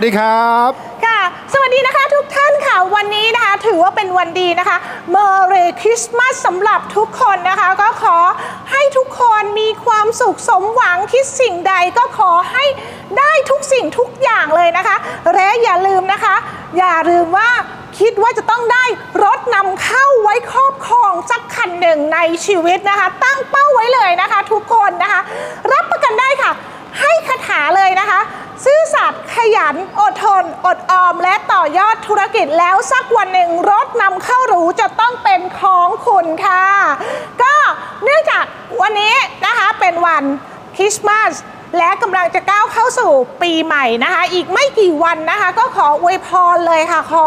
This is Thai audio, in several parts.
วัสดีครับค่ะ สวัสดีนะคะทุกท่านค่ะ วันนี้นะคะถือว่าเป็นวันดีนะคะ Merry Christmas สำหรับทุกคนนะคะ ก็ขอให้ทุกคนมีความสุขสมหวังคิดสิ่งใดก็ขอให้ได้ทุกสิ่งทุกอย่างเลยนะคะ และอย่าลืมนะคะ อย่าลืมว่าคิดว่าจะต้องได้รถนำเข้าไว้ครอบครองสักคันหนึ่งในชีวิตนะคะ ตั้งเป้าไว้เลยนะคะ ทุกคนนะคะ รับประกันได้ค่ะ ให้คาถาเลยนะคะ ซื่อสัตย์ขยัน อดทน อดออม และต่อยอดธุรกิจแล้วสักวันหนึ่งรถนำเข้าหรูจะต้องเป็นของคุณค่ะ ก็เนื่องจากวันนี้นะคะเป็นวันคริสต์มาสและกำลังจะก้าวเข้าสู่ปีใหม่นะคะ อีกไม่กี่วันนะคะ ก็ขออวยพรเลยค่ะ ขอ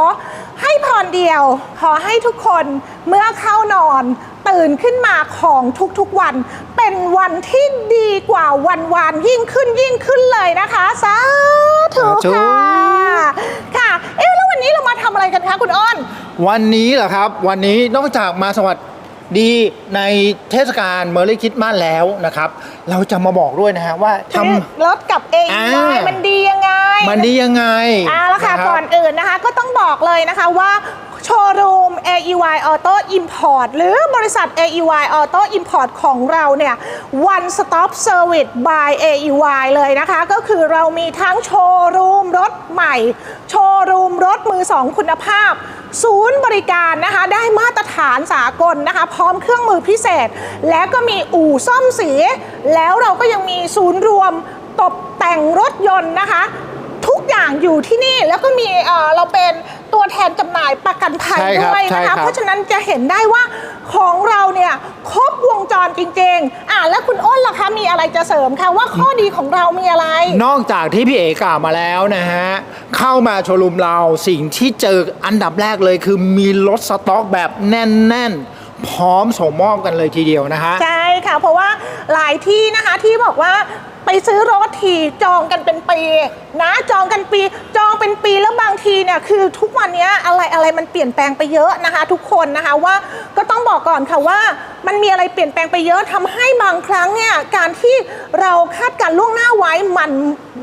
ให้พรเดียว ขอให้ทุกคนเมื่อเข้านอน ตื่นขึ้นมาของทุกๆวัน เป็นวันที่ดีกว่าวันวานยิ่งขึ้นยิ่งขึ้นเลยนะคะสาธุสาธุค่ะค่ะ เอ๊ะแล้ววันนี้เรามาทำอะไรกันคะคุณอ้น วันนี้เหรอครับ วันนี้นอกจากมาสวัสดีในเทศกาลเมอร์รี่คิดมาแล้วนะครับ เราจะมาบอกด้วยนะฮะว่าทรถกับ A อ่า y มันดียังไงำมันดียังไงเอาละค่ะนรับก่อนอื่นนะคะ ก็ต้องบอกเลยนะคะว่า โชว์รูม AEY Auto Import หรือบริษัท AEY Auto Import ของเราเนี่ย One Stop Service by AEY เลยนะคะ ก็คือเรามีทั้งโชว์รูมรถใหม่ โชว์รูมรถมือสองคุณภาพศูนย์บริการนะคะได้มาตรฐานสากลนะคะ พร้อมเครื่องมือพิเศษ และก็มีอู่ซ่อมสี แล้วเราก็ยังมีศูนย์รวมตกแต่งรถยนต์นะคะ ทุกอย่างอยู่ที่นี่แล้วก็มีเอ่อเราเป็นตัวแทนจำหน่ายประกันภัยใช่ครับด้วยใช่นะครัคะ บ เพราะฉะนั้นจะเห็นได้ว่าของเราเนี่ยครบวงจรจริงๆ อ่าแล้วคุณอ้นล่ะคะมีอะไรจะเสริมคะว่าข้อดีของเรามีอะไร นอกจากที่พี่เอกล่าวมาแล้วนะฮะ เข้ามาโชว์รูมเราสิ่งที่เจออันดับแรกเลยคือมีรถสต็อกแบบแน่น ๆ พร้อมส่งมอบกันเลยทีเดียวนะฮะ ใช่ค่ะ เพราะว่าหลายที่นะคะที่บอกว่า ไปซื้อรถทีจองกันเป็นปีนะจองกันปี จองเป็นปีแล้วบางทีเนี่ยคือทุกวันนี้อะไรอะไรมันเปลี่ยนแปลงไปเยอะนะคะ ทุกคนนะคะว่าก็ต้องบอกก่อนค่ะว่า มันมีอะไรเปลี่ยนแปลงไปเยอะทำให้บางครั้งเนี่ยการที่เราคาดการณ์ล่วงหน้าไว้มัน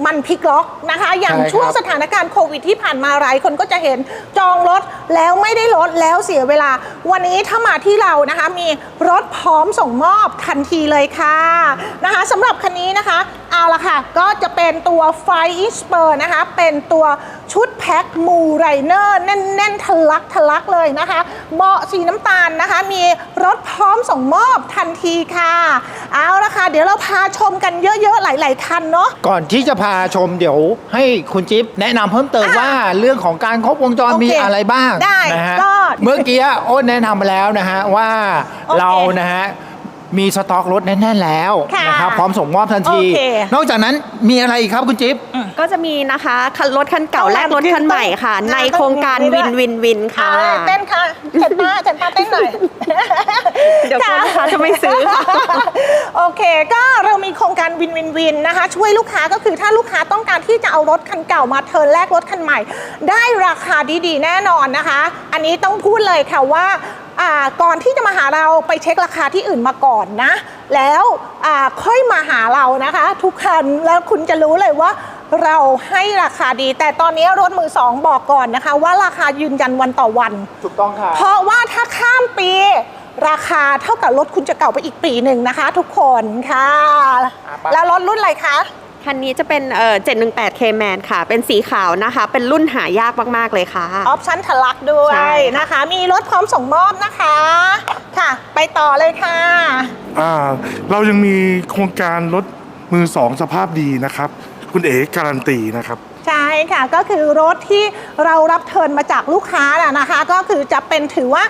มันพลิกล็อกนะคะ อย่างใช่ครับช่วงสถานการณ์โควิดที่ผ่านมาหลายคนก็จะเห็นจองรถแล้วไม่ได้รถแล้วเสียเวลา วันนี้ถ้ามาที่เรานะคะมีรถพร้อมส่งมอบทันทีเลยค่ะนะคะสำหรับคันนี้นะคะ เอาละค่ะ ก็จะเป็นตัวไฟอิสเปอร์นะคะ เป็นตัวชุดแพ็คมูไรเนอร์แน่นๆทะลักทะลักเลยนะคะ เบาะสีน้ำตาลนะคะ มีรถพร้อมส่งมอบทันทีค่ะ เอาละค่ะ เดี๋ยวเราพาชมกันเยอะๆ หลาย ๆ คันเนาะ ก่อนที่จะพาชมเดี๋ยวให้คุณจิ๊บแนะนำเพิ่มเติมอะว่าเรื่องของการครบวงจรโอเคมีอะไรบ้างได้นะฮะก็เมื่อกี้อ้นแนะนำมาแล้วนะฮะว่าโอเคเรานะฮะ มีสต็อกรถแน่นๆแล้วค่ะนะครับพร้อมส่งมอบทันที โอเค นอกจากนั้นมีอะไรอีกครับคุณจิ๊บ ก็จะมีนะคะคันรถคันเก่าเอาแลกรถคันใหม่ค่ะต้องในโครงการต้องมีด้วิวยนวินวินค่ะ อ่าเต้นค่ะเจ็นป้าเจ็นป้าเต้นหน่อยเดี๋ยวกลัวลูกค้าจะไม่ซื้อค่ะ โอเค ก็เรามีโครงการวินวินวินนะคะ ช่วยลูกค้าก็คือถ้าลูกค้าต้องการที่จะเอารถคันเก่ามาเทิร์นแลกรถคันใหม่ ได้ราคาดีๆ แน่นอนนะคะ อันนี้ต้องพูดเลยค่ะว่าอ่า ก่อนที่จะมาหาเราไปเช็คราคาที่อื่นมาก่อนนะ แล้วอ่าค่อยมาหาเรานะคะ ทุกคันแล้วคุณจะรู้เลยว่าเราให้ราคาดี แต่ตอนนี้รถมือสองบอกก่อนนะคะ ว่าราคายืนยันวันต่อวันถูกต้องค่ะเพราะว่าถ้าข้ามปี ราคาเท่ากับรถคุณจะเก่าไปอีกปีหนึ่งนะคะ ทุกคนค่ะอะไปแล้วรถรุ่นอะไรคะ คันนี้จะเป็นเอ่อ718 K-Man ค่ะ เป็นสีขาวนะคะ เป็นรุ่นหายากมากๆเลยค่ะ ออปชั่นทะลักด้วใช่ยค่ะนะคะ มีรถพร้อมส่งมอบนะคะ ค่ะ ไปต่อเลยค่ะ อ่าเรายังมีโครงการรถมือสองสภาพดีนะครับ คุณเอ๋การันตีนะครับ ใช่ค่ะก็คือรถที่เรารับเทิร์นมาจากลูกค้าน่ะนะคะ ก็คือจะเป็นถือว่า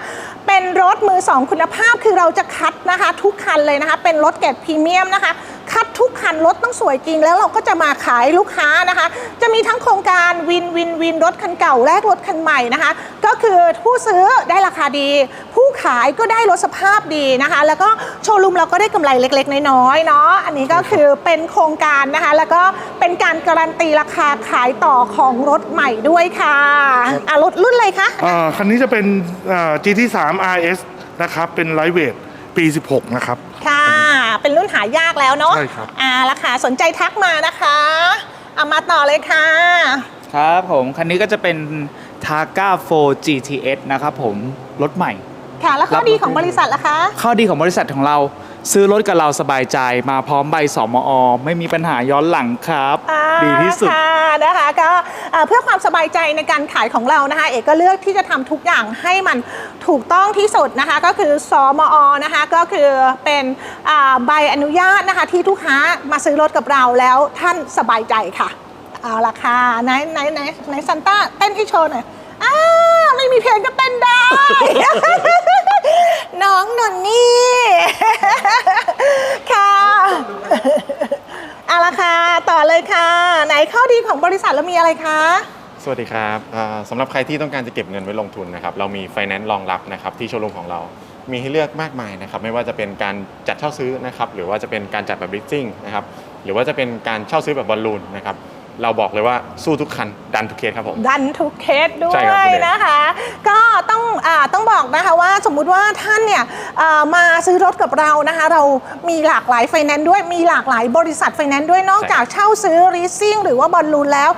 เป็นรถมือสองคุณภาพคือเราจะคัดนะคะ ทุกคันเลยนะคะ เป็นรถเกรดพรีเมียมนะคะ คัดทุกคันรถต้องสวยจริง แล้วเราก็จะมาขายลูกค้านะคะ จะมีทั้งโครงการวินวินวินรถคันเก่าแลกรถคันใหม่นะคะ ก็คือผู้ซื้อได้ราคาดี ผู้ขายก็ได้รถสภาพดีนะคะ แล้วก็โชว์รูมเราก็ได้กำไรเล็ก ๆ น้อยๆเนาะอันนี้ก็คือเป็นโครงการนะคะ แล้วก็เป็นการการันตีราคาขายต่อของรถใหม่ด้วยค่ะอะรถรุ่นอะไรคะอ่าคันนี้จะเป็นอ่า GT3 RS นะครับเป็นไลท์เวทปี 16 นะครับ ค่ะเป็นรุ่นหายากแล้วเนาะใช่ครับ อ่าราคาสนใจทักมานะคะเอามาต่อเลยค่ะ ครับผม คันนี้ก็จะเป็น Targa 4 GTS นะครับผม รถใหม่ ค่ะ แล้วข้อดีของบริษัทล่ะคะ ข้อดีของบริษัทของเรา ซื้อรถกับเราสบายใจมาพร้อมใบสมอ ไม่มีปัญหาย้อนหลังครับ อ่าดีที่สุด ค่ะนะคะก็เอ่อเพื่อความสบายใจในการขายของเรานะคะ เอกก็เลือกที่จะทำทุกอย่างให้มันถูกต้องที่สุดนะคะ ก็คือสมอนะคะก็คือเป็นอ่าใบอนุญาตนะคะที่ทุกค้ามาซื้อรถกับเราแล้วท่านสบายใจค่ะเอาละค่ะไหนไหนไหนไหนซันต้าเต้นให้โชว์หน่อยอ้าไม่มีเพลงก็เต้นได้ น้องนนนี่ ค่ะเอาละค่ะ ต่อเลยค่ะ ไหนข้อดีของบริษัทแล้วมีอะไรคะ สวัสดีครับอ่าสำหรับใครที่ต้องการจะเก็บเงินไว้ลงทุนนะครับ เรามีไฟแนนซ์รองรับนะครับที่โชว์รูมของเรา มีให้เลือกมากมายนะครับ ไม่ว่าจะเป็นการจัดเช่าซื้อนะครับ หรือว่าจะเป็นการจัดแบบลิสซิ่งนะครับ หรือว่าจะเป็นการเช่าซื้อแบบบอลลูนนะครับ เราบอกเลยว่าสู้ทุกคันดันทุกเคสครับผม ดันทุกเคสด้วใช่ครับยคุณเอกนะคะ ก็ต้องอาต้องบอกนะคะว่าสมมุติว่าท่านเนี่ยอ่ามาซื้อรถกับเรานะคะ เรามีหลากหลายไฟแนนซ์ด้วยมีหลากหลายบริษัทไฟแนนซ์ด้วยนอกจากเช่าซื้อ r ี a ซิ่งหรือว่าบอลลูนแล้ว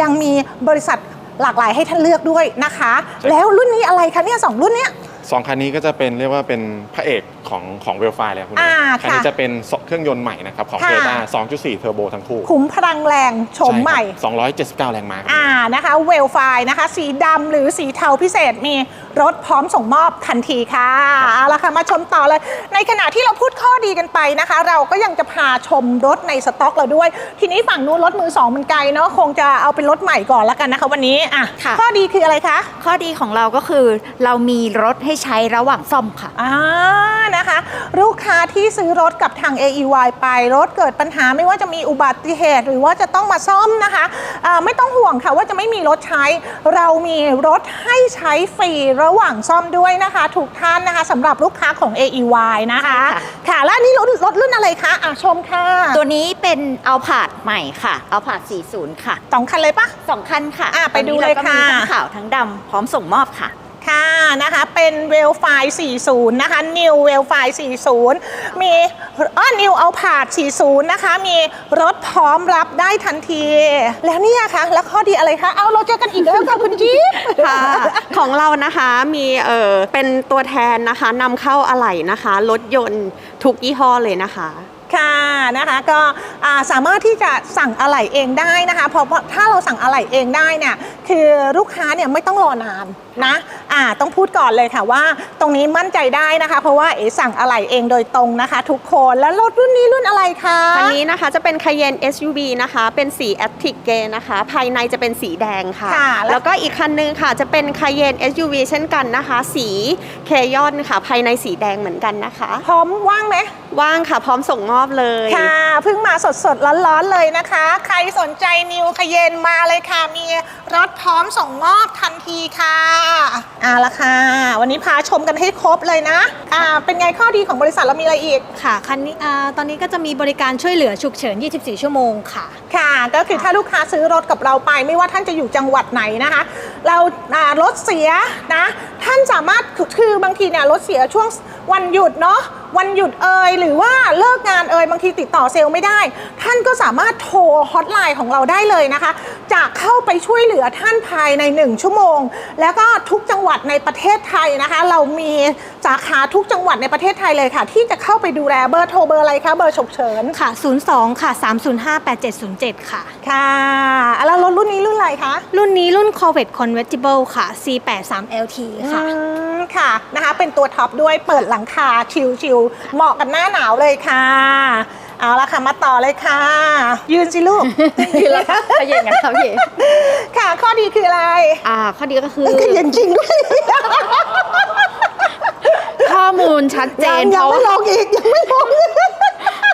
ยังมีบริษัทหลากหลายให้ท่านเลือกด้วยนะคะ แล้วรุ่นนี้อะไรคะเนี่ยสองรุ่นเนี้ย สองคันนี้ก็จะเป็นเรียกว่าเป็นพระเอก ของของเวลไฟเลยครับคุณเอกอ่าคันนี้ค่ะจะเป็นเครื่องยนต์ใหม่นะครับของค่ะโตโยต้า2.4 เทอร์โบทั้งคู่ขุมพลังแรงโฉมใหม่ ช่ครับ279 แรงม้าครับ อ่านะคะเวลไฟนะคะ สีดำหรือสีเทาพิเศษมีรถพร้อมส่งมอบทันทีค่ะเอาละค่ะมาชมต่อเลย ในขณะที่เราพูดข้อดีกันไปนะคะ เราก็ยังจะพาชมรถในสต็อกเราด้วย ทีนี้ฝั่งนู้นรถมือสองมันไกลเนาะคงจะเอาเป็นรถใหม่ก่อนละกันนะคะ วันนี้อะค่ะ ข้อดีคืออะไรคะข้อดีของเราก็คือเรามีรถให้ใช้ระหว่างซ่อมค่ะ อ่านะคะ ลูกค้าที่ซื้อรถกับทาง AEY ไป รถเกิดปัญหาไม่ว่าจะมีอุบัติเหตุ หรือว่าจะต้องมาซ่อมนะคะอ่าไม่ต้องห่วงค่ะว่าจะไม่มีรถใช้ เรามีรถให้ใช้ฟรีระหว่างซ่อมด้วยนะคะถูกท่านนะคะสำหรับลูกค้าของ AEY นะคะใช่ค่ะค่ะและอันนี่รถรถรุ่นอะไรคะอะชมค่ะ ตัวนี้เป็นเอาผาดใหม่ค่ะเอาผาด40 ค่ะสองคันเลยปะสองคันค่ะอะไปดูตอนนี้เลยราก็มีค่ะทั้งขาวทั้งดำพร้อมส่งมอบค่ะค่ะ นะคะเป็นเวลไฟ40 นะคะ New เวลไฟ40 มีอ้อ New เอาผาด40 นะคะ มีรถพร้อมรับได้ทันที แล้วเนี่ยคะแล้วข้อดีอะไรคะเอาเราเจอกันอีกแล้วค่ะคุณจิ๊บค่ะของเรานะคะมีเออเป็นตัวแทนนะคะนำเข้าอะไหล่นะคะ รถยนต์ทุกยี่ห้อเลยนะคะค่ะนะคะก็อ่าสามารถที่จะสั่งอะไหล่เองได้นะคะเพราะเพราะถ้าเราสั่งอะไหล่เองได้เนี่ยคือลูกค้าเนี่ยไม่ต้องรอนานนะอ่าต้องพูดก่อนเลยค่ะว่า ตรงนี้มั่นใจได้นะคะ เพราะว่าเอ๋สั่งอะไหล่เองโดยตรงนะคะ ทุกคนแล้วรถรุ่นนี้รุ่นอะไรคะคันนี้นะคะจะเป็น Cayenne SUV นะคะ เป็นสี Active Grey นะคะ ภายในจะเป็นสีแดงค่ะค่ะแล้วแล้วก็อีกคันนึงค่ะจะเป็น Cayenne SUV เช่นกันนะคะ สีเคยอนค่ะ ภายในสีแดงเหมือนกันนะคะ พร้อมว่างไหมว่างค่ะ พร้อมส่งมอบเลยค่ะเพิ่งมาสดๆร้อนๆเลยนะคะ ใครสนใจนิวขยเยนมาเลยค่ะ มีรถพร้อมส่งมอบทันทีค่ะเอาละค่ะ วันนี้พาชมกันให้ครบเลยนะอ่าเป็นไงข้อดีของบริษัทเรามีอะไรอีกค่ะคันนี้อ่าตอนนี้ก็จะมีบริการช่วยเหลือฉุกเฉิน 24 ชั่วโมงค่ะ ค่ะก็คือถ้าลูกค้าซื้อรถกับเราไป ไม่ว่าท่านจะอยู่จังหวัดไหนนะคะ เราอ่ารถเสียนะ ท่านสามารถคือคือบางทีเนี่ยรถเสียช่วงวันหยุดเนาะวันหยุดเอ่ยหรือว่าเลิกงานเอ่ยบางทีติดต่อเซลล์ไม่ได้ ท่านก็สามารถโทรฮอตไลน์ของเราได้เลยนะคะ จะเข้าไปช่วยเหลือท่านภายใน 1 ชั่วโมง แล้วก็ทุกจังหวัดในประเทศไทยนะคะ เรามีสาขาทุกจังหวัดในประเทศไทยเลยค่ะ ที่จะเข้าไปดูแลเบอร์โทรเบอร์อะไรคะเบอร์ฉุกเฉินค่ะ 02 ค่ะ 305 8707 ค่ะ ค่ะแล้วรถรุ่นนี้รุ่นอะไรคะรุ่นนี้รุ่น Corvette Convertible ค่ะ C83 LT ค่ะอืมค่ะนะคะเป็นตัวท็อปด้วยเปิดหลังคาชิวๆเหมาะกับหน้าหนาวเลยค่ะ เอาละค่ะมาต่อเลยค่ะ ยืนสิลูกยืนแล้วค่ะขยันกันครับพี่ค่ะ ข้อดีคืออะไรอ่าข้อดีก็คือ ก็เย็นจริงด้วยข้อมูลชัดเจยันงเพยังราะไม่ลงอีกยังไม่ลง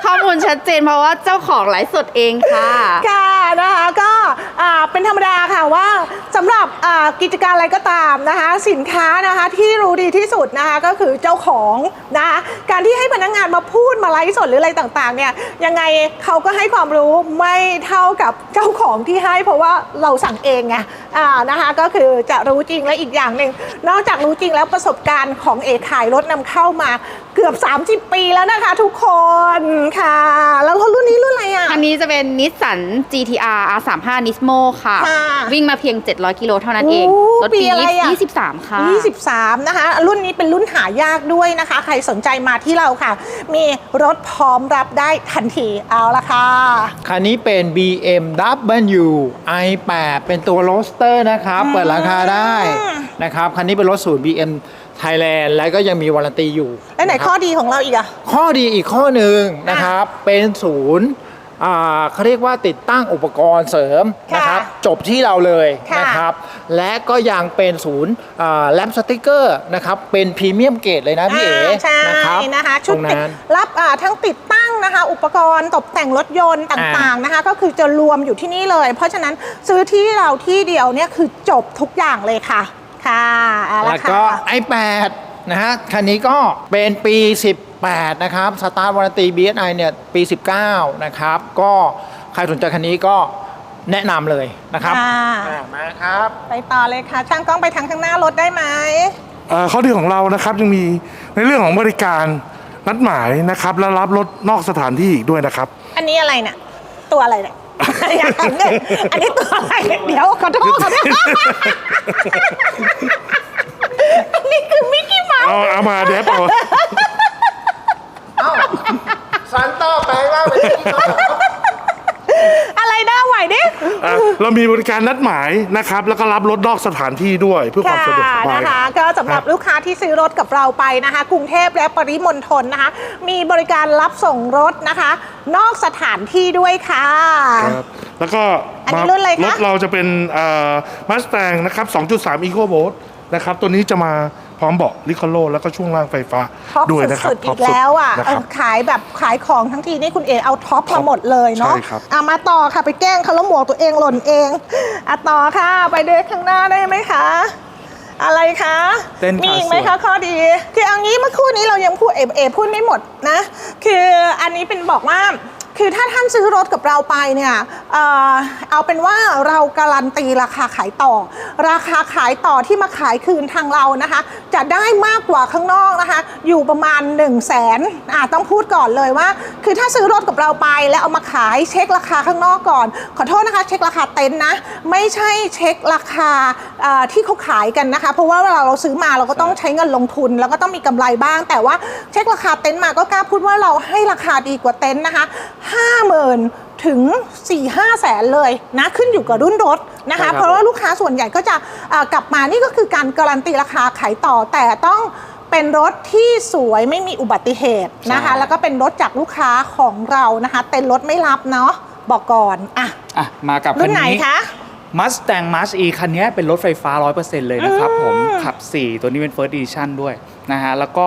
ข้อมูลชัดเจนเพราะว่าเจ้าของไลฟ์สดเองค่ะ ค่ะนะคะก็อ่าเป็นธรรมดาค่ะว่าสำหรับอ่ากิจการอะไรก็ตามนะคะ สินค้านะคะที่รู้ดีที่สุดนะคะก็คือเจ้าของนะคะการที่ให้พนักงานมาพูดมาไลฟ์สดหรืออะไรต่างๆเนี่ยยังไงเขาก็ให้ความรู้ไม่เท่ากับเจ้าของที่ให้ เพราะว่าเราสั่งเองไงอ่านะคะก็คือจะรู้จริงและอีกอย่างหนึ่งนอกจากรู้จริงแล้วประสบการณ์ของเอกขายรถนำเข้ามาเกือบ 30 ปีแล้วนะคะทุกคนค่ะ แล้วรถรุ่นนี้รุ่นอะไรอะ คันนี้จะเป็นนิสสัน GTR R35 Nismo ค่ะ ค่ะวิ่งมาเพียง 700 กิโลเท่านั้นเอง โอ้รถปีปีอะไรอะ 23 ค่ะ 23 นะคะ รุ่นนี้เป็นรุ่นหายากด้วยนะคะ ใครสนใจมาที่เราค่ะ มีรถพร้อมรับได้ทันทีเอาละค่ะ คันนี้เป็น BMW i8 เป็นตัวโรสเตอร์นะครับ เปิดราคาได้นะครับ คันนี้เป็นรถศูนย์ BM Thailand แล้วก็ยังมีวารันตีอยู่ แล้วไหนนะครับข้อดีของเราอีกอะข้อดีอีกข้อหนึ่งนะครับ เป็นศูนย์อ่าเขาเรียกว่าติดตั้งอุปกรณ์เสริมค่ะนะครับจบที่เราเลยค่ะนะครับ และก็ยังเป็นศูนย์แลมสติกเกอร์นะครับเป็นพรีเมียมเกรดเลยนะพี่เอ๋อ่าใช่นะครับนะคะตชุรดงติดนั้นรับอ่าทั้งติดตั้งนะคะอุปกรณ์ตกแต่งรถยนต์ต่างๆนะคะก็คือจะรวมอยู่ที่นี่เลย เพราะฉะนั้นซื้อที่เราที่เดียวเนี่ยคือจบทุกอย่างเลยค่ะ ค่ะเอาละแล้วก็ ค่ะ i8 นะฮะ คันนี้ก็เป็นปี 18 นะครับ สตาร์ทวารันตี BSI เนี่ย ปี 19 นะครับ ก็ใครสนใจคันนี้ก็แนะนำเลยนะครับค่ะ อ่ามาครับ ไปต่อเลยค่ะ ช่างกล้องไปทางข้างหน้ารถได้ไหม เอ่อข้อดีของเรานะครับยังมีในเรื่องของบริการนัดหมายนะครับและรับรถนอกสถานที่อีกด้วยนะครับ อันนี้อะไรเนี่ยตัวอะไรเนี่ย อยากถามเนี่ยอันนี้ตัวอะไร เดี๋ยวขอโทษค่ะอันนี้คือมิกกี้เมาส์เอาเอามาเดี๋ยวเอาเอ้าซันต้าแปลงร่างเป็นที่เขา อะไรนะไหวดิ อะเรามีบริการนัดหมายนะครับ แล้วก็รับรถนอกสถานที่ด้วยเพื่อความสะดวกสบาย นะคะก็สำหรับลูกค้าที่ซื้อรถกับเราไปนะคะ กรุงเทพและปริมณฑลนะคะ มีบริการรับส่งรถนะคะ นอกสถานที่ด้วยค่ะ ครับแล้วก็อันนี้รุ่นอะไรคะ รถเราจะเป็นมัสแตงนะครับ 2.3 Eco v o l t นะครับ ตัวนี้จะมา พร้อมเบาะลิคอโลแล้วก็ช่วงล่างไฟฟ้าท็อปด้วยนะครับสุดๆท็อีปกแล้วอะนะเอครัอบ ขายแบบขายของทั้งทีนี่คุณเอเอาท็อปท็อมาปหมดเลยเนาะใช่ครับเอามาต่อค่ะไปแกล้งเขาแล้วหมวกตัวเองหล่นเองอะต่อค่ะ ไปเดินข้างหน้าได้ไหมคะ อะไรคะเต้นมีขาอีกไหมสวยคะข้อดี คือเอางี้เมื่อครู่นี้เรายังพูดเอเอพูดไม่หมดนะ คืออันนี้เป็นบอกว่า คือถ้าท่านซื้อรถกับเราไปเนี่ยเอ่อเอาเป็นว่าเราการันตีราคาขายต่อ ราคาขายต่อที่มาขายคืนทางเรานะคะ จะได้มากกว่าข้างนอกนะคะ อยู่ประมาณ 1 0 0 0 0แสนอะต้องพูดก่อนเลยว่า คือถ้าซื้อรถกับเราไปแล้วเอามาขายเช็คราคาข้างนอกก่อน ขอโทษนะคะ เช็คราคาเต็นท์นะ ไม่ใช่เช็คราคาเอ่อที่เขาขายกันนะคะ เพราะว่าเวลาเราซื้อมาเราก็ต้องใช้เงินลงทุน แล้วก็ต้องมีกำไรบ้าง แต่ว่าเช็คราคาเต็นท์มาก็กล้าพูดว่าเราให้ราคาดีกว่าเต็นท์นะคะห้าหมื่นถึง 4 5แสนเลยนะขึ้นอยู่กับรุ่นรถนะใช่ครัคะ บ เพราะว่าลูกค้าส่วนใหญ่ก็จะเอ่อกลับมานี่ก็คือการการันตีราคาขายต่อแต่ต้องเป็นรถที่สวยไม่มีอุบัติเหตุนะคะแล้วก็เป็นรถจากลูกค้าของเรานะคะ เต็นท์รถไม่รับเนาะบอกก่อนอะอะมากับรุ่คันนไหนนี้คะ Mustang Mach E คันนี้เป็นรถไฟฟ้า 100%เลยนะครับผมขับ 4 ตัวนี้เป็น First Edition ด้วยนะฮะ แล้วก็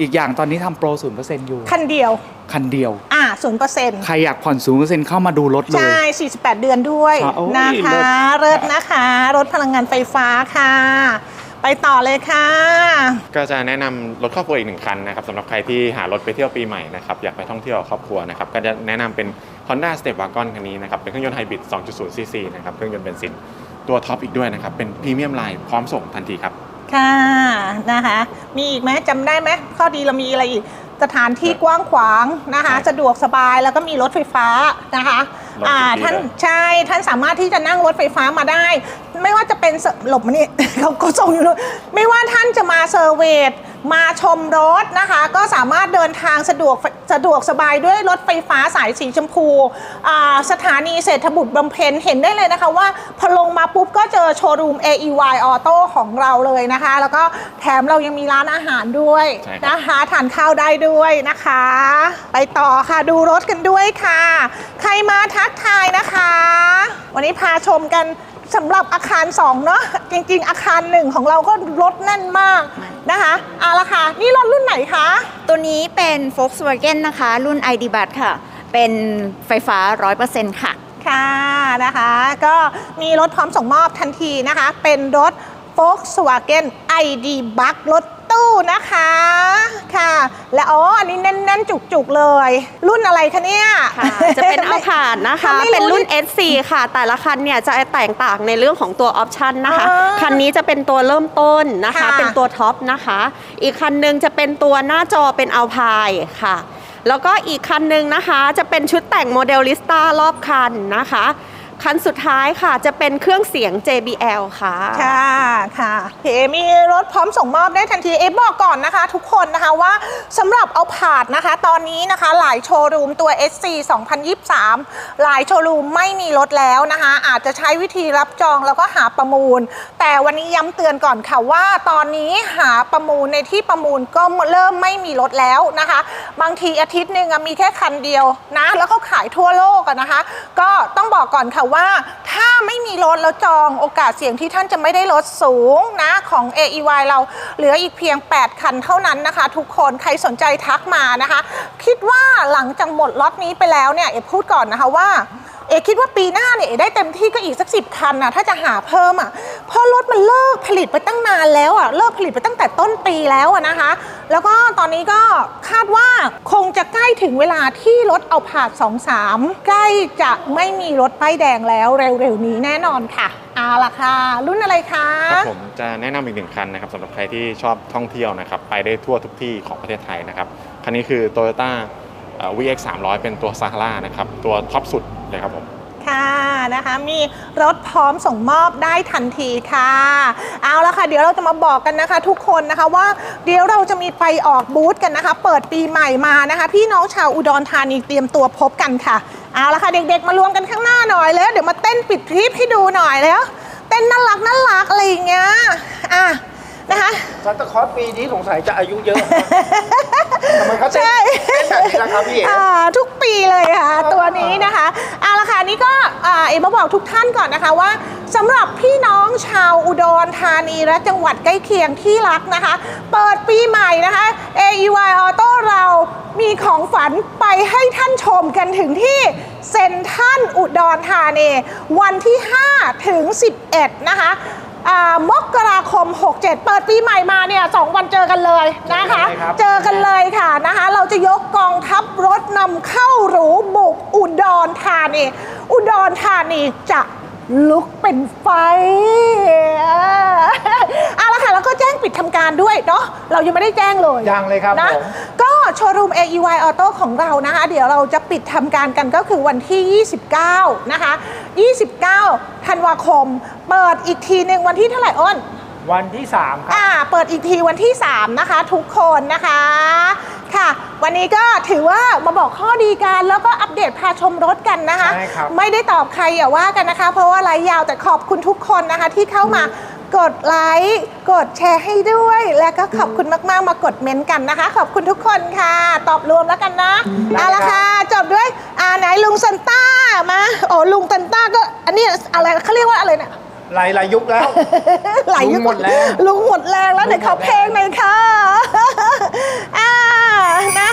อีกอย่างตอนนี้ทำโปร0%อยู่ คันเดียว คันเดียว อะศูนย์เปอร์เซ็นต์ใครอยากผ่อน0%เข้ามาดูรถเลย ใช่ 48 เดือนด้วยครับโอ้ยนะคะ เลิศ เลิศนะคะ รถพลังงานไฟฟ้าค่ะ ไปต่อเลยค่ะ ก็จะแนะนำรถครอบครัวอีกหนึ่งคันนะครับสำหรับใครที่หารถไปเที่ยวปีใหม่นะครับอยากไปท่องเที่ยวกับครอบครัวนะครับก็จะแนะนำเป็น Honda Step Wagon คันนี้นะครับเป็นเครื่องยนต์ไฮบริด 2.0 cc นะครับเครื่องยนต์เบนซินตัวท็อปอีกด้วยนะครับเป็นพรีเมียมไลน์พร้อมส่งทันทีครับ ค่ะนะคะมีอีกไหมจำได้ไหมข้อดีเรามีอะไรอีก สถานที่กว้างขวางนะคะใช่สะดวกสบายแล้วก็มีรถไฟฟ้านะคะรถ อ่าฟรีๆท่านเลยใช่ท่านสามารถที่จะนั่งรถไฟฟ้ามาได้ ไม่ว่าจะเป็นเซหลบมานี่ เขาก็ส่งอยู่นู่นไม่ว่าท่านจะมาเซอร์เวทมาชมรถนะคะ ก็สามารถเดินทางสะดวกสะดวกสบายด้วยรถไฟฟ้าสายสีชมพูอ่าสถานีเศรษฐบุตรบำเพ็ญเห็นได้เลยนะคะว่าพอลงมาปุ๊บก็เจอโชว์รูม AEY Auto ของเราเลยนะคะ แล้วก็แถมเรายังมีร้านอาหารด้วยใช่ครับ นะคะทานข้าวได้ด้วยนะคะ ไปต่อค่ะดูรถกันด้วยค่ะ ใครมาทักทายนะคะ วันนี้พาชมกันสำหรับอาคาร 2 เนาะจริง ๆ อาคารหนึ่งของเราก็รถแน่นมากนะคะเอาละค่ะ นี่รถรุ่นไหนคะ ตัวนี้เป็น Volkswagen นะคะ รุ่น ID b u t ค่ะ เป็นไฟฟ้า 100%ค่ะ ค่ะนะคะ ก็มีรถพร้อมส่งมอบทันทีนะคะ เป็นรถ Volkswagen ID Bug รถ ตู้นะคะค่ะ และอ๋ออันนี้แน่น ๆ จุก ๆ เลย รุ่นอะไรคะเนี่ย ค่ะจะเป็นเอาผาดนะคะไม่เป็นรุ่นดิ S4 ค่ะ แต่ละคันเนี่ยจะแตกต่างในเรื่องของตัวออปชันนะคะอ๋อคันนี้จะเป็นตัวเริ่มต้นนะคะ ค่ะเป็นตัวท็อปนะคะ อีกคันหนึงจะเป็นตัวหน้าจอเป็นอัลพายค่ะ แล้วก็อีกคันหนึงนะคะ จะเป็นชุดแต่งโมเดลลิสต้ารอบคันนะคะ คันสุดท้ายค่ะจะเป็นเครื่องเสียง JBL ค่ะ ค่ะค่ะเอมีรถพร้อมส่งมอบได้ทันทีเอฟบอกก่อนนะคะ ทุกคนนะคะว่าสำหรับเอาผาดนะคะ ตอนนี้นะคะหลายโชว์รูมตัว SC 2023 หลายโชว์รูมไม่มีรถแล้วนะคะ อาจจะใช้วิธีรับจองแล้วก็หาประมูล แต่วันนี้ย้ำเตือนก่อนค่ะว่าตอนนี้หาประมูลในที่ประมูลก็เริ่มไม่มีรถแล้วนะคะ บางทีอาทิตย์หนึ่งมีแค่คันเดียวนะแล้วเขาขายทั่วโลกนะคะ ก็ต้องบอกก่อนค่ะว่าถ้าไม่มีรถแล้วจองโอกาสเสี่ยงที่ท่านจะไม่ได้รถสูงนะของ AEY เราเหลืออีกเพียง 8 คันเท่านั้นนะคะ ทุกคนใครสนใจทักมานะคะ คิดว่าหลังจากหมดล็อตนี้ไปแล้วเนี่ยเอพูดก่อนนะคะว่า เอคิดว่าปีหน้าเนี่ยเอได้เต็มที่ก็อีกสักสิบคันนะถ้าจะหาเพิ่มอะเพราะรถมันเลิกผลิตไปตั้งนานแล้วอะเลิกผลิตไปตั้งแต่ต้นปีแล้วอะนะคะ แล้วก็ตอนนี้ก็คาดว่าคงจะใกล้ถึงเวลาที่รถเอาผาด23ใกล้จะไม่มีรถป้ายแดงแล้วเร็วๆนี้แน่นอนค่ะเอาล่ะค่ะ รุ่นอะไรคะครับผมจะแนะนำอีกหนึ่งคันนะครับสำหรับใครที่ชอบท่องเที่ยวนะครับไปได้ทั่วทุกที่ของประเทศไทยนะครับคันนี้คือ Toyota VX 300 เป็นตัว Sahara นะครับ ตัวท็อปสุดเลยครับผม ค่ะนะคะ มีรถพร้อมส่งมอบได้ทันทีค่ะ เอาละค่ะ เดี๋ยวเราจะมาบอกกันนะคะ ทุกคนนะคะว่าเดี๋ยวเราจะมีไปออกบูธกันนะคะ เปิดปีใหม่มานะคะ พี่น้องชาวอุดรธานีเตรียมตัวพบกันค่ะ เอาละค่ะเด็กๆมารวมกันข้างหน้าหน่อยแล้ว เดี๋ยวมาเต้นปิดทริปให้ดูหน่อยแล้ว เต้นน่ารักน่ารักอะไรอย่างเงี้ยอะ นะคะซันตาคลอสปีนี้สงสัยจะอายุเยอะทำไมเขาเต้นใช่เต้นแบบนี้ล่ะครับพี่เอ๋ อ่าทุกปีเลยค่ะตัวนี้นะคะเอาละค่ะนี่ก็อ่าเอ็มมาบอกทุกท่านก่อนนะคะว่าสำหรับพี่น้องชาวอุดรธานีและจังหวัดใกล้เคียงที่รักนะคะ เปิดปีใหม่นะคะ AEY Auto เรามีของฝันไปให้ท่านชมกันถึงที่เซ็นทรัลอุดรธานีวันที่ 5 ถึง 11 นะคะอ่า มกราคม 67 เปิดปีใหม่มาเนี่ยสองวันเจอกันเลยนะคะ เจอกันเลยค่ะนะคะ เราจะยกกองทัพรถนำเข้าหรูบุกอุดรธานีอุดรธานีจะลุกเป็นไฟเอาละค่ะ แล้วก็แจ้งปิดทำการด้วยเนาะเรายังไม่ได้แจ้งเลยยังเลยครับนะผม ก็โชว์รูม AEY Auto ของเรานะคะเดี๋ยวเราจะปิดทำการกันก็คือวันที่ 29 นะคะ 29 ธันวาคม เปิดอีกทีหนึ่งวันที่เท่าไหร่อ้น วันที่ 3 ครับ อ่า เปิดอีกทีวันที่ 3 นะคะ ทุกคนนะคะ ค่ะ วันนี้ก็ถือว่ามาบอกข้อดีกันแล้วก็อัปเดตพาชมรถกันนะคะ ใช่ครับไม่ได้ตอบใครอย่าว่ากันนะคะ เพราะว่าไลฟ์ยาวแต่ขอบคุณทุกคนนะคะที่เข้ามา กดไลค์กดแชร์ให้ด้วย และก็ขอบคุณมากๆ มากดเม้นต์กันนะคะ ขอบคุณทุกคนค่ะ ตอบรวมแล้วกันนะเอาละค่ะจบด้วยอ่าไหนลุงซันต้ามาโอ้ลุงซันต้าก็อันนี้อะไรเขาเรียกว่าอะไรเนี่ย หลายหลายยุคแล้วไหลลุงหมดแรง ลุงหมดแรงแล้วเดี๋ยวขอเพลงหน่อยค่ะอ่านะ